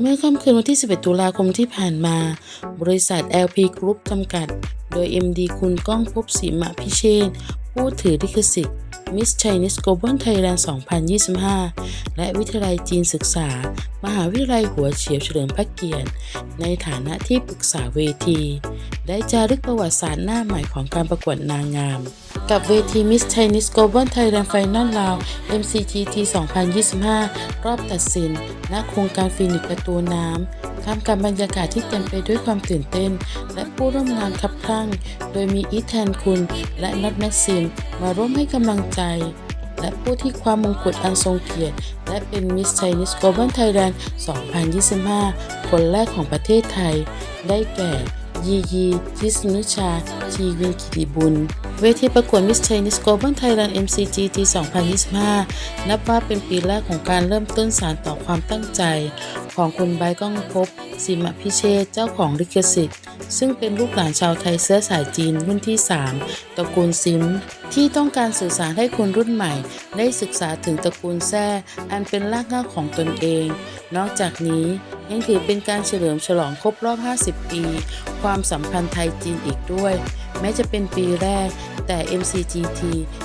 เมื่อค่ำคืนวันที่ 11 ตุลาคมที่ผ่านมา บริษัท LP Group จำกัด โดย MD คุณก้องภพบศรีมะพิเชษผู้ถือลิขสิทธิ์ Miss Chinese Global Thailand 2025 และวิทยาลัยจีนศึกษา มหาวิทยาลัยหัวเฉียวเฉลิมพระเกียรติ ในฐานะที่ปรึกษาเวที ได้จารึกประวัติศาสตร์หน้าใหม่ของการประกวดนางงาม กับเวที Miss Chinese Global Thailand Final Round MCGT 2025 รอบตัดสิน ณ โครงการฟินิกประตูน้ำท่ามกลางบรรยากาศที่เต็มไปด้วยความตื่นเต้น และผู้ร่วมงานคับคลั่ง โดยมีอีแทนคุณ และนัทแม็กซิม มาร่วมให้กำลังใจและผู้ที่คว้ามงกุฎอันทรงเกียรติ และเป็น Miss Chinese Global Thailand 2025 คนแรกของประเทศไทย ได้แก่ ยียีทิสนุชา ชีวินกิติบุญ เวทีประกวด Miss Chinese Global Thailand MCGT 2025 นับว่าเป็นปีแรกของการเริ่มต้นสารต่อความตั้งใจ ของคุณไบก้องภพสิมพิเชษเจ้าของลิขสิทธิ์ ซึ่งเป็นลูกหลานชาวไทยเชื้อสายจีนรุ่นที่ 3ตระกูลซิม ที่ต้องการสื่อสารให้คนรุ่นใหม่ ได้ศึกษาถึงตระกูลแท้อันเป็นรากเหง้าของตนเอง นอกจากนี้ยังถือเป็นการเฉลิมฉลองครบรอบ 50 ปี ความสัมพันธ์ไทยจีนอีกด้วย แม้จะเป็นปีแรก แต่ MCGT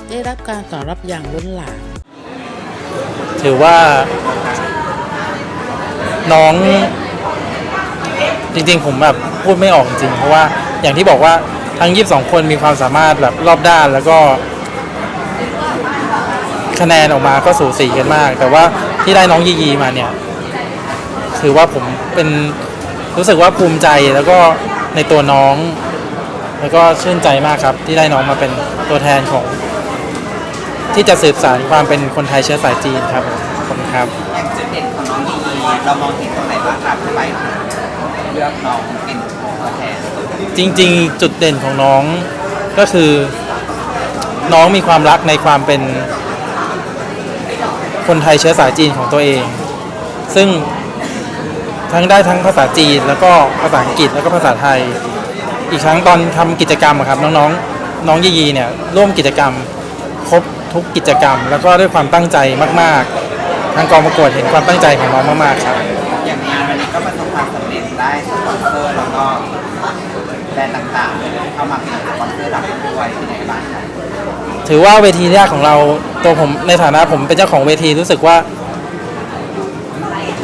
ได้รับการตอบรับอย่างล้นหลามถือว่าน้อง จริง ๆ ผมแบบพูดไม่ออกจริงๆเพราะว่าอย่างที่บอกว่าทั้ง 22 คนมีความสามารถแบบรอบด้านแล้วก็ คะแนนออกมาก็สูสีกันมาก แต่ว่าที่ได้น้องยียีมาเนี่ย ถือว่าผมเป็นรู้สึกว่าภูมิใจแล้วก็ในตัวน้อง แล้วก็ชื่นใจมากครับ ที่ได้น้องมาเป็นตัวแทนของ ที่จะสืบสานความเป็นคนไทยเชื้อสายจีนครับผมขอบ คุณครับอย่างจุดเด่นของน้องยียีเรามองเห็นตรงไหนบ้างครับทำไมถึงเลือกน้องเป็นตัวแทนจริง ๆ จุดเด่นของน้องก็คือ น้องมีความรักในความเป็น คนไทยเชื้อสายจีนของตัวเอง ซึ่งทั้งได้ทั้งภาษาจีนแล้วก็ภาษาอังกฤษแล้วก็ภาษาไทย อีกครั้งตอนทำกิจกรรมอะครับ น้องๆ น้องยียีเนี่ยร่วมกิจกรรมครบทุกกิจกรรม แล้วก็ด้วยความตั้งใจมาก ๆ ทางกองประกวดเห็นความตั้งใจของน้องมากๆครับ อย่างงานวันนี้ก็ประสบความสำเร็จได้สปอนเซอร์แล้วก็แบรนด์ต่างๆ เข้ามาเป็นสปอนเซอร์หลักด้วยที่ไหนบ้างครับถือว่าเวทีแรกของเราตัวผมในฐานะผมเป็นเจ้าของเวทีรู้สึกว่า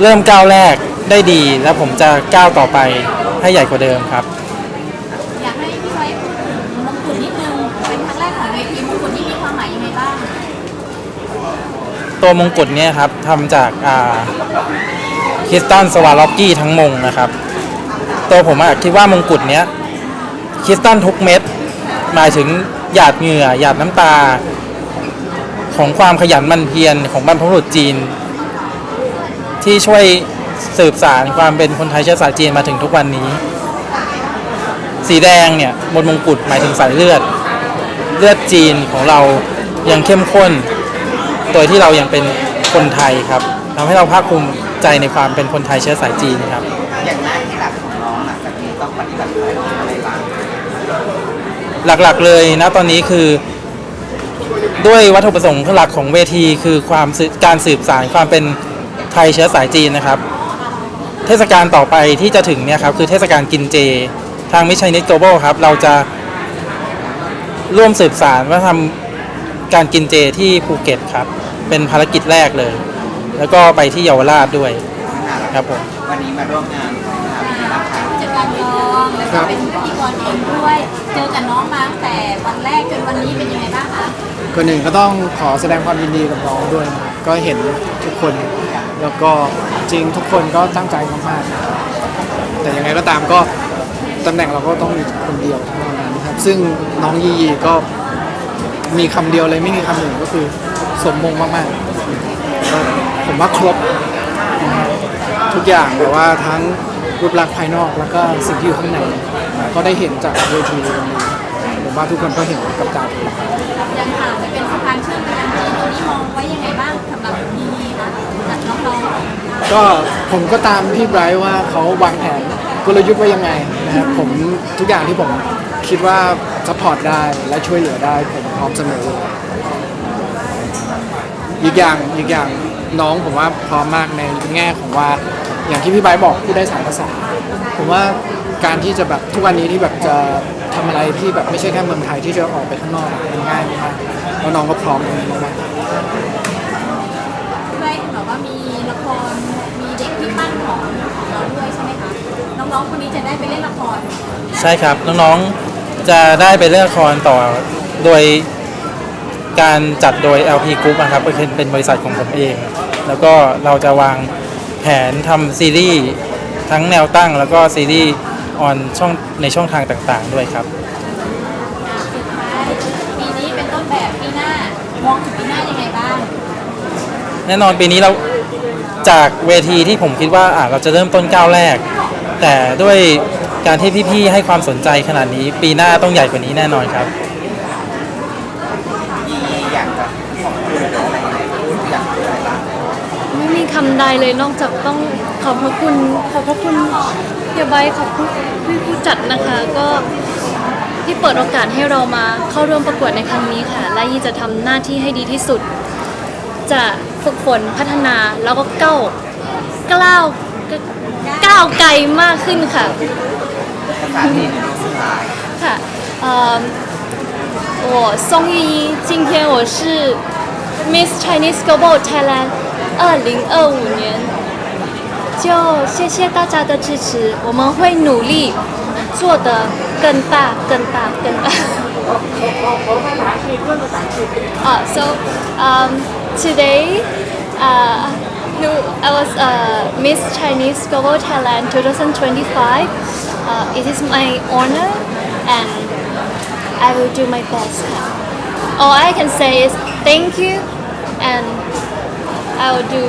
เริ่มก้าวแรกได้ดี แล้วผมจะก้าวต่อไปให้ใหญ่กว่าเดิมครับ อยากให้พี่ไว้พูดถึงมงกุฎนิดนึง เป็นครั้งแรกของเวทีมงกุฎนี่มีความหมายยังไงบ้าง ตัวมงกุฎเนี่ยครับทำจากคริสตันสวาล็อกกี้ทั้งมงนะครับ ตัวผมอะคิดว่ามงกุฎเนี้ยคริสตันทุกเม็ดหมายถึงหยาดเหงื่อหยาดน้ำตา ของความขยันมันเพียรของบรรพบุรุษจีน ที่ช่วยสืบสารความเป็นคนไทยเชื้อสายจีนมาถึงทุกวันนี้ สีแดงเนี่ยบนมงกุฎหมายถึงสายเลือด เลือดจีนของเรายังเข้มข้น โดยที่เรายังเป็นคนไทยครับทำให้เราภาคภูมิใจในความเป็นคนไทยเชื้อสายจีนครับ อย่างหน้าที่หลักของน้องหลังจากนี้ต้องปฏิบัติอะไรบ้างหลักๆเลยนะตอนนี้คือ ด้วยวัตถุประสงค์หลักของเวทีคือความการสืบสารความเป็นไทยเชื้อสายจีนนะครับ เทศกาลต่อไปที่จะถึงเนี่ยครับคือเทศกาลกินเจ ทางมิชัยนิ g โกลบอลครับ เราจะร่วมสืบสารวัฒนธรรม การกินเจที่ภูเก็ตครับ เป็นภารกิจแรกเลย แล้วก็ไปที่เยาวราชด้วยครับผม วันนี้มาร่วมงานนะครับเป็นไงบ้างครับผู้จัดการรองแล้วก็เป็นพิธีกรเองด้วย เจอกับน้องมาตั้งแต่วันแรกจนวันนี้เป็นยังไงบ้างคะก่อนหนึ่งก็ต้องขอแสดงความยินดีกับน้องด้วยนะครับก็เห็นทุกคน แล้วก็จริงทุกคนก็ตั้งใจมากๆนะครับแต่ยังไงก็ตามก็ตำแหน่งเราก็ต้องมีคนเดียวเท่านั้นนะครับ ซึ่งน้องยียีก็ มีคำเดียวเลยไม่มีคำหนึ่งก็คือสมมงมากๆก็ผมว่าครบ ทุกอย่างแต่ว่าทั้งรูปลักษณ์ภายนอกแล้วก็สิ่งที่อยู่ข้างในก็ได้เห็นจากเวทีวันนี้ผมว่าทุกคนก็เห็นกับตาตัวเองยังหางไปเป็นสะพานเชื่อมไปยังจีนตรงนี้มองไว้ยังไงบ้างสำหรับดีนะจากน้องๆก็ผมก็ตามพี่ไบรท์ว่าเขาวางแผนกลยุทธ์ไว้ยังไงนะครับผมทุกอย่างที่ผม คิดว่าซัพพอร์ตได้และช่วยเหลือได้ผมพร้อมเสมอเลยอีกอย่างอีกอย่างน้องผมว่าพร้อมมากในแง่ของว่าอย่างที่พี่ไบร์ทบอกพูดได้สามภาษา ผมว่าการที่จะแบบทุกวันนี้ที่แบบจะทำอะไรที่แบบไม่ใช่แค่เมืองไทยที่จะออกไปข้างนอกอะมันง่ายมากแล้วน้องก็พร้อมตรงนี้มากพี่ใบเห็นบอกว่ามีละคร มีเด็กที่ปั้นของของเราด้วยใช่ไหมคะ น้องๆคนนี้จะได้ไปเล่นละคร ใช่ครับ น้องๆ จะได้ไปเล่นละครต่อโดยการจัดโดย LP Group นะครับก็คือเป็นบริษัทของผมเอง แล้วก็เราจะวางแผนทำซีรีส์ทั้งแนวตั้งแล้วก็ซีรีส์ออนช่องในช่องทางต่างๆด้วยครับอะสุดท้ายปีนี้เป็นต้นแบบปีหน้ามองถึงปีหน้ายังไงบ้าง แน่นอนปีนี้เราจากเวทีที่ผมคิดว่าอะเราจะเริ่มต้นก้าวแรก แต่ด้วย การที่พี่ๆให้ความสนใจขนาดนี้ ปีหน้าต้องใหญ่กว่านี้แน่นอนครับมีอยากจะขอบคุณหรืออะไม่มีคำใดเลยนอกจากต้องขอบพระคุณ ขอบพระคุณเฮียไบขอบคุณพี่ผู้จัดนะคะ ก็ที่เปิดโอกาสให้เรามาเข้าร่วมประกวดในครั้งนี้ค่ะ และยี่จะทำหน้าที่ให้ดีที่สุด จะฝึกฝนพัฒนาแล้วก็เก้ากล้าวก้าวไกลมากขึ้นค่ะ ภาษาที่ในโลกสุดท้าย ค่ะ呃，我宋玉一，今天我是 Miss Chinese Global Thailand 二零二五年，就谢谢大家的支持，我们会努力做得更大、更大、更大。uh, so um, today uh, no, I was uh, Miss Chinese Global Thailand 2025. Uh, it is my honor, and I will do my best. All I can say is thank you, and I will do.